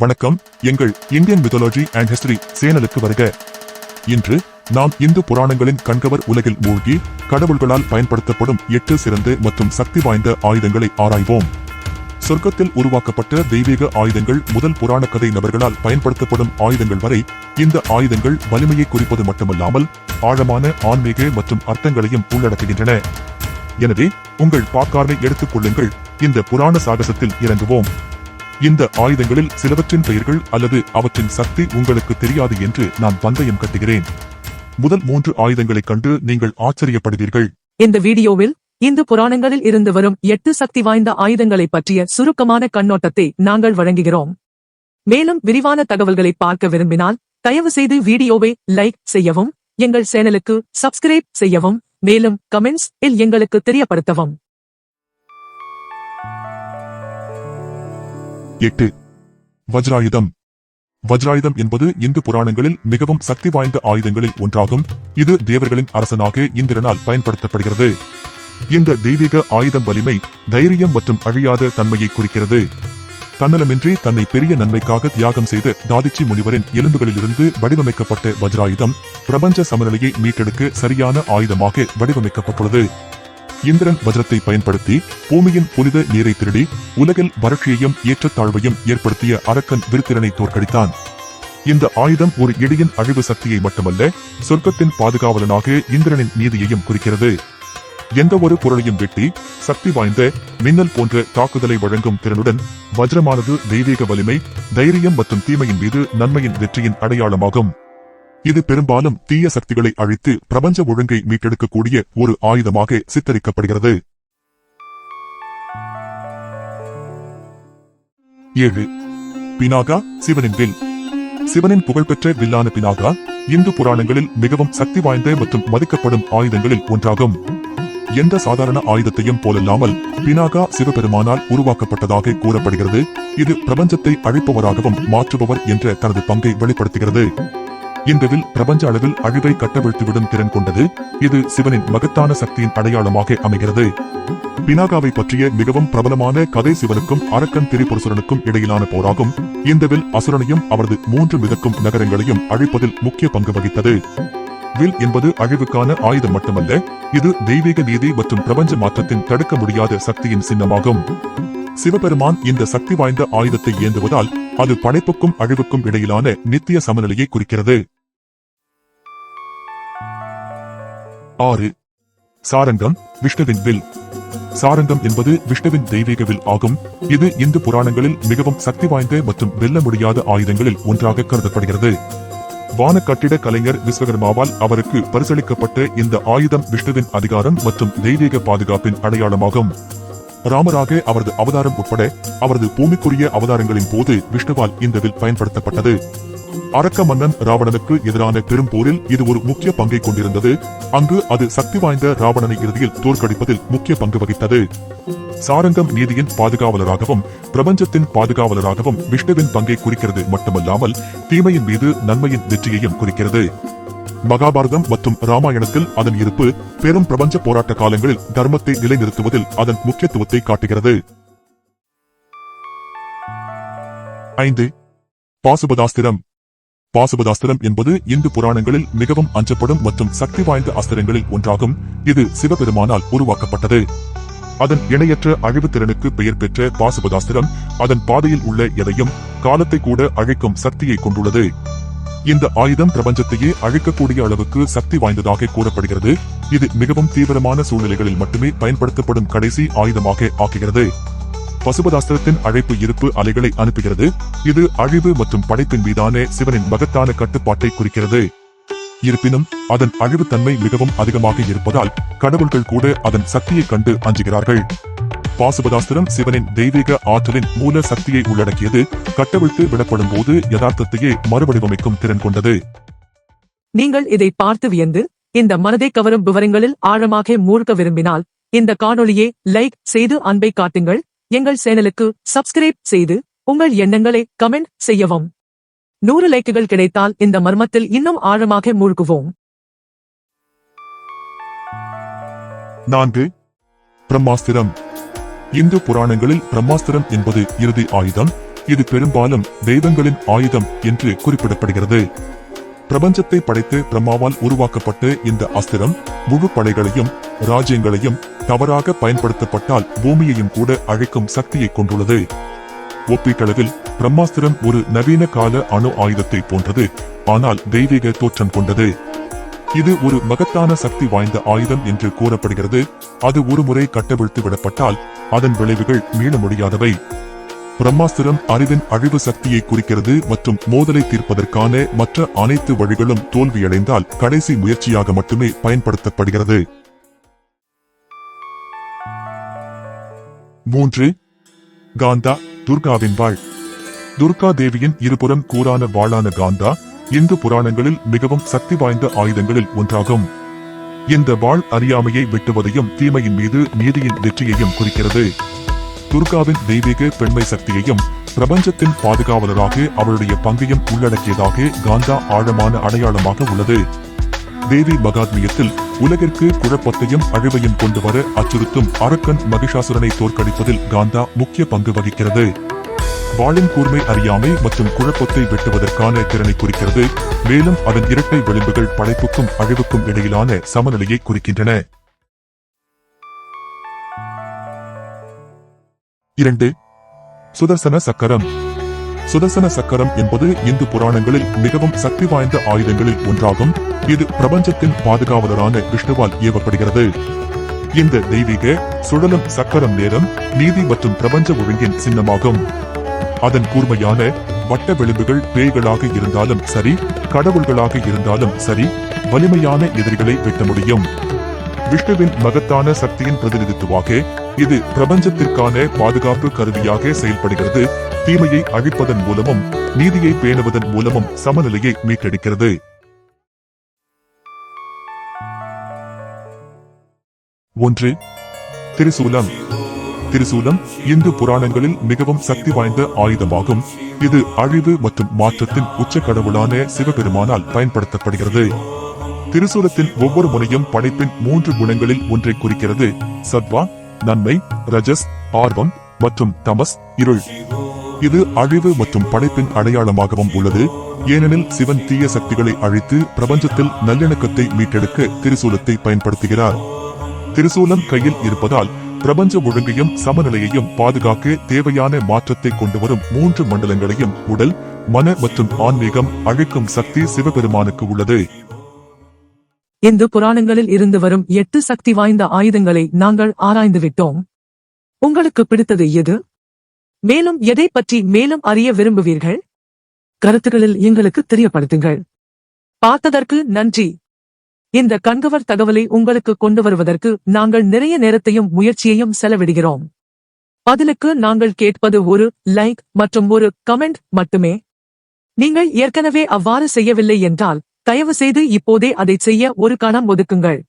வணக்கம். எங்கள் Indian mythology and history சேனலுக்கு வருக. இன்று நாம் இந்து புராணங்களின் கண்கவர் உலகில் மூழ்கி கடவுள்களால் பயன்படுத்தப்படும் எட்டு சிறந்த மற்றும் சக்தி வாய்ந்த ஆயுதங்களை ஆராய்வோம். சொர்க்கத்தில் உருவாக்கப்பட்ட தெய்வீக ஆயுதங்கள் முதல் புராண கதை நபர்களால் பயன்படுத்தப்படும் ஆயுதங்கள் வரை இந்த ஆயுதங்கள் வலிமையை குறிப்பது மட்டுமல்லாமல் ஆழமான ஆன்மீக மற்றும் அர்த்தங்களையும் உள்ளடக்குகின்றன. எனவே உங்கள் பாக்கார்னை எடுத்துக் கொள்ளுங்கள். இந்த புராண சாகசத்தில் இறங்குவோம். இந்த ஆயுதங்களில் சிலவற்றின் பெயர்கள் அல்லது அவற்றின் சக்தி உங்களுக்கு தெரியாது என்று நான் பந்தயம் கட்டுகிறேன். முதல் மூன்று ஆயுதங்களைக் கண்டு நீங்கள் ஆச்சரியப்படுவீர்கள். இந்த வீடியோவில் இந்து புராணங்களில் இருந்து வரும் எட்டு சக்தி வாய்ந்த ஆயுதங்களை பற்றிய சுருக்கமான கண்ணோட்டத்தை நாங்கள் வழங்குகிறோம். மேலும் விரிவான தகவல்களை பார்க்க விரும்பினால் தயவு செய்து வீடியோவை லைக் செய்யவும் எங்கள் சேனலுக்கு சப்ஸ்கிரைப் செய்யவும் மேலும் கமெண்ட்ஸ் இல் எங்களுக்கு தெரியப்படுத்தவும். எட்டு. வஜ்ராயுதம். வஜ்ராயுதம் என்பது இந்து புராணங்களில் மிகவும் சக்தி வாய்ந்த ஆயுதங்களில் ஒன்றாகும். இது தேவர்களின் அரசனாக இந்திரனால் பயன்படுத்தப்படுகிறது. இந்த தெய்வீக ஆயுதம் வலிமை தைரியம் மற்றும் அழியாத தன்மையை குறிக்கிறது. தன்னலமின்றி தன்னை பெரிய நன்மைக்காக தியாகம் செய்த தாதிச்சி முனிவரின் எலும்புகளிலிருந்து வடிவமைக்கப்பட்ட வஜ்ராயுதம் பிரபஞ்ச சமநிலையை மீட்டெடுக்க சரியான ஆயுதமாக வடிவமைக்கப்பட்டுள்ளது. இந்திரன் வஜ்ரத்தை பயன்படுத்தி பூமியின் புனித நீரை திருடி உலகில் வறட்சியையும் ஏற்றத்தாழ்வையும் ஏற்படுத்திய அரக்கன் விருத்திரனை தோற்கடித்தான். இந்த ஆயுதம் ஒரு இடியின் அழிவு சக்தியை மட்டுமல்ல சொர்க்கத்தின் பாதுகாவலனாக இந்திரனின் நீதியையும் குறிக்கிறது. எந்த ஒரு பொருளையும் வெட்டி சக்தி வாய்ந்த மின்னல் போன்ற தாக்குதலை வழங்கும் திறனுடன் வஜ்ரமானது தெய்வீக வலிமை தைரியம் மற்றும் தீமையின் மீது நன்மையின் வெற்றியின் அடையாளமாகும். இது பெரும்பாலும் தீய சக்திகளை அழித்து பிரபஞ்ச ஒழுங்கை மீட்டெடுக்கக்கூடிய ஒரு ஆயுதமாக சித்தரிக்கப்படுகிறது. ஏழு. பினாகா சிவனின் வில். சிவனின் புகழ்பெற்ற வில்லான பினாகா இந்து புராணங்களில் மிகவும் சக்தி வாய்ந்த மற்றும் மதிக்கப்படும் ஆயுதங்களில் ஒன்றாகும். எந்த சாதாரண ஆயுதத்தையும் போலல்லாமல் பினாகா சிவபெருமானால் உருவாக்கப்பட்டதாக கூறப்படுகிறது. இது பிரபஞ்சத்தை அழிப்பவராகவும் மாற்றுபவர் என்ற தனது பங்கை வெளிப்படுத்துகிறது. இன்றவில் பிரபஞ்ச அளவில் அழிவை கட்டவிழ்த்துவிடும் திறன் கொண்டது. இது சிவனின் மகத்தான சக்தியின் அடையாளமாக அமைகிறது. பினாகாவை பற்றிய மிகவும் பிரபலமான கதை சிவனுக்கும் அரக்கன் திரிபுரசுரனுக்கும் இடையிலான போராகும். இந்தவில் அசுரனையும் அவரது மூன்று மிதக்கும் நகரங்களையும் அழிப்பதில் முக்கிய பங்கு வகித்தது. வில் என்பது அழிவுக்கான ஆயுதம் மட்டுமல்ல இது தெய்வீக நீதி மற்றும் பிரபஞ்ச மாற்றத்தின் தடுக்க முடியாத சக்தியின் சின்னமாகும். சிவபெருமான் இந்த சக்தி வாய்ந்த ஆயுதத்தை ஏந்துவதால் அது படைப்புக்கும் அழிவுக்கும் இடையிலான நித்திய சமநிலையை குறிக்கிறது. ஆறு. சாரங்கம் விஷ்ணுவின் வில். சாரங்கம் என்பது விஷ்ணுவின் தெய்வீக வில் ஆகும். இது இந்து புராணங்களில் மிகவும் சக்தி வாய்ந்த மற்றும் வெல்ல முடியாத ஆயுதங்களில் ஒன்றாக கருதப்படுகிறது. வான கட்டிட கலைஞர் விஸ்வகர்மாவால் அவருக்கு பரிசளிக்கப்பட்ட இந்த ஆயுதம் விஷ்ணுவின் அதிகாரம் மற்றும் தெய்வீக பாதுகாப்பின் அடையாளமாகும். ராமராக அவரது அவதாரம் உட்பட அவரது பூமிக்குரிய அவதாரங்களின் போது விஷ்ணுவால் இந்த வில் பயன்படுத்தப்பட்டது. அரக்க மன்னன் ராவணனுக்கு எதிரான பெரும் போரில் இது ஒரு முக்கிய பங்கை கொண்டிருந்தது. அங்கு அது சக்தி வாய்ந்த ராவணனை இறுதியில் தோற்கடிப்பதில் முக்கிய பங்கு வகித்தது. சாரங்கம் நீதியின் பாதுகாவலராகவும் பிரபஞ்சத்தின் பாதுகாவலராகவும் விஷ்ணுவின் பங்கை குறிக்கிறது மட்டுமல்லாமல் தீமையின் மீது நன்மையின் வெற்றியையும் குறிக்கிறது. மகாபாரதம் மற்றும் ராமாயணத்தில் அதன் இருப்பு பெரும் பிரபஞ்ச போராட்ட காலங்களில் தர்மத்தை நிலைநிறுத்துவதில் அதன் முக்கியத்துவத்தை காட்டுகிறது. ஐந்து. பாசுபதாஸ்திரம். பாசுபதாஸ்திரம் என்பது இந்து புராணங்களில் மிகவும் அஞ்சப்படும் மற்றும் சக்தி வாய்ந்த அஸ்திரங்களில் ஒன்றாகும். இது சிவபெருமானால் உருவாக்கப்பட்டது. அதன் இணையற்ற அழிவு திறனுக்கு பெயர் பெற்ற பாசுபதாஸ்திரம் அதன் பாதையில் உள்ள எதையும் காலத்தை கூட அழைக்கும் சக்தியை கொண்டுள்ளது. இந்த ஆயுதம் பிரபஞ்சத்தையே அழிக்கக்கூடிய அளவுக்கு சக்தி வாய்ந்ததாக கூறப்படுகிறது. இது மிகவும் தீவிரமான சூழ்நிலைகளில் மட்டுமே பயன்படுத்தப்படும் கடைசி ஆயுதமாக ஆக்குகிறது. பசுபதாஸ்திரத்தின் அழைப்பு இருப்பு அலைகளை அனுப்புகிறது. இது அழிவு மற்றும் படைப்பின் மீதான சிவனின் மகத்தான கட்டுப்பாட்டை குறிக்கிறது. இருப்பினும் அதன் அழிவுத்தன்மை மிகவும் அதிகமாக இருப்பதால் கடவுள்கள் கூட அதன் சக்தியைக் கண்டு அஞ்சுகிறார்கள். பாசுபதாஸ்திரம் சிவனின் தெய்வீக ஆற்றலின் மூல சக்தியை உள்ளடக்கியது கட்டவிழ்த்து விடப்படும் போது யதார்த்தத்தையே மறுவடிவமைக்கும் திறன் கொண்டது. நீங்கள் இதை பார்த்து வியந்து இந்த மனதை கவரும் விவரங்களில் ஆழமாக மூழ்க விரும்பினால் இந்த காணொளியை லைக் செய்து அன்பை காட்டுங்கள். எங்கள் சேனலுக்கு சப்ஸ்கிரைப் செய்து உங்கள் எண்ணங்களை கமெண்ட் செய்யவும். நூறு லைக்குகள் கிடைத்தால் இந்த மர்மத்தில் இன்னும் ஆழமாக மூழ்குவோம். நான்கு. பிரம்மாஸ்திரம். இந்து புராணங்களில் பிரம்மாஸ்திரம் என்பது இறுதி ஆயுதம். இது பெரும்பாலும் தெய்வங்களின் ஆயுதம் என்று குறிப்பிடப்படுகிறது. பிரபஞ்சத்தை படைத்து பிரம்மாவால் உருவாக்கப்பட்டு இந்த அஸ்திரம் முழு படைகளையும் ராஜ்யங்களையும் தவறாக பயன்படுத்தப்பட்டால் பூமியையும் கூட அழைக்கும் சக்தியை கொண்டுள்ளது. ஒப்பீட்டளவில் பிரம்மாஸ்திரம் ஒரு நவீன கால அணு ஆயுதத்தை போன்றது. ஆனால் தெய்வீக தோற்றம் கொண்டது. இது ஒரு மகத்தான சக்தி வாய்ந்த ஆயுதம் என்று கூறப்படுகிறது. அது ஒருமுறை கட்டவிழ்த்து விடப்பட்டால் அதன் விளைவுகள் மீள முடியாதவை. பிரம்மாஸ்திரம் அறிவின் அழிவு சக்தியை குறிக்கிறது மற்றும் மோதலை தீர்ப்பதற்கான மற்ற அனைத்து வழிகளும் தோல்வியடைந்தால் கடைசி முயற்சியாக மட்டுமே பயன்படுத்தப்படுகிறது. மூன்று. காந்தா துர்காவின் வாழ். துர்கா தேவியின் இருபுறம் கூறான வாளான காந்தா இந்து புராணங்களில் மிகவும் சக்தி வாய்ந்த ஆயுதங்களில் ஒன்றாகும். இந்த வாழ் அறியாமையை வெட்டுவதையும் தீமையின் மீது நீதியின் வெற்றியையும் குறிக்கிறது. துர்காவின் தெய்வீக பெண்மை சக்தியையும் பிரபஞ்சத்தின் பாதுகாவலராக அவளுடைய பங்கையும் உள்ளடக்கியதாக காந்தா ஆழமான அடையாளமாக உள்ளது. தேவி மகாத்மியத்தில் உலகிற்கு குழப்பத்தையும் அழிவையும் கொண்டு வர அச்சுறுத்தும் அரக்கன் மகிஷாசுரனை தோற்கடிப்பதில் காந்தா முக்கிய பங்கு வகிக்கிறது. வாளின் கூர்மை அறியாமை மற்றும் குழப்பத்தை வெட்டுவதற்கான திறனை குறிக்கிறது. மேலும் அதன் இரட்டை விளிம்புகள் படைப்புக்கும் அழிவுக்கும் இடையிலான சமநிலையை குறிக்கின்றன. இரண்டு சுதர்சன சக்கரம். சுதர்சன சக்கரம் என்பது இந்து புராணங்களில் மிகவும் சக்தி வாய்ந்த ஆயுதங்களில் ஒன்றாகும். இது பிரபஞ்சத்தின் பாதுகாவலரான விஷ்ணுவால் ஏவப்படுகிறது இந்த தெய்வீக சுழலும் சக்கரம் நேரம் நீதி மற்றும் பிரபஞ்ச ஒழுங்கின் சின்னமாகும். அதன் கூர்மையான வட்ட விளிம்புகள் பேய்களாக இருந்தாலும் சரி கடவுள்களாக இருந்தாலும் சரி வலிமையான எதிரிகளை வெட்ட முடியும். விஷ்ணுவின் மகத்தான சக்தியின் பிரதிநிதித்துவாக இது பிரபஞ்சத்திற்கான பாதுகாப்பு கருவியாக செயல்படுகிறது. தீமையை அழிப்பதன் மூலமும் நீதியை பேணுவதன் மூலமும் சமநிலையை மீட்டெடுக்கிறது. ஒன்று திரிசூலம். திருசூலம் இந்து புராணங்களில் மிகவும் சக்தி வாய்ந்த ஆயுதமாகும். இது அழிவு மற்றும் மாற்றத்தின் உச்ச கடவுளான சிவபெருமானால் பயன்படுத்தப்படுகிறது. திரிசூலத்தின் ஒவ்வொரு முனையும் படைப்பின் மூன்று குணங்களில் ஒன்றை குறிக்கிறது. சத்வா நன்மை ரஜஸ் ஆர்வம் மற்றும் தமஸ் இருள். இது அழிவு மற்றும் படைப்பின் அடையாளமாகவும் உள்ளது. ஏனெனில் சிவன் தீய சக்திகளை அழித்து பிரபஞ்சத்தில் நல்லிணக்கத்தை மீட்டெடுக்க திரிசூலத்தை பயன்படுத்துகிறார். திரிசூலம் கையில் இருப்பதால் பிரபஞ்ச ஒழுங்கையும் சமநிலையையும் பாதுகாக்க தேவையான மாற்றத்தை கொண்டு வரும் மூன்று மண்டலங்களையும் உடல் மன மற்றும் ஆன்மீகம் அழிக்கும் சக்தி சிவபெருமானுக்கு உள்ளது. இந்து புராணங்களில் இருந்து வரும் எட்டு சக்தி வாய்ந்த ஆயுதங்களை நாங்கள் ஆராய்ந்து விட்டோம். உங்களுக்கு பிடித்தது எது? மேலும் எதை பற்றி மேலும் அறிய விரும்புவீர்கள்? கருத்துக்களில் எங்களுக்கு தெரியப்படுத்துங்கள். பார்த்ததற்கு நன்றி. இந்த கண்கவர் தகவலை உங்களுக்கு கொண்டு வருவதற்கு நாங்கள் நிறைய நேரத்தையும் முயற்சியையும் செலவிடுகிறோம். பதிலுக்கு நாங்கள் கேட்பது ஒரு லைக் மற்றும் ஒரு கமெண்ட் மட்டுமே. நீங்கள் ஏற்கனவே அவ்வாறு செய்யவில்லை என்றால் தயவு செய்து இப்போதே அதைச் செய்ய ஒரு கணம் ஒதுக்குங்கள்.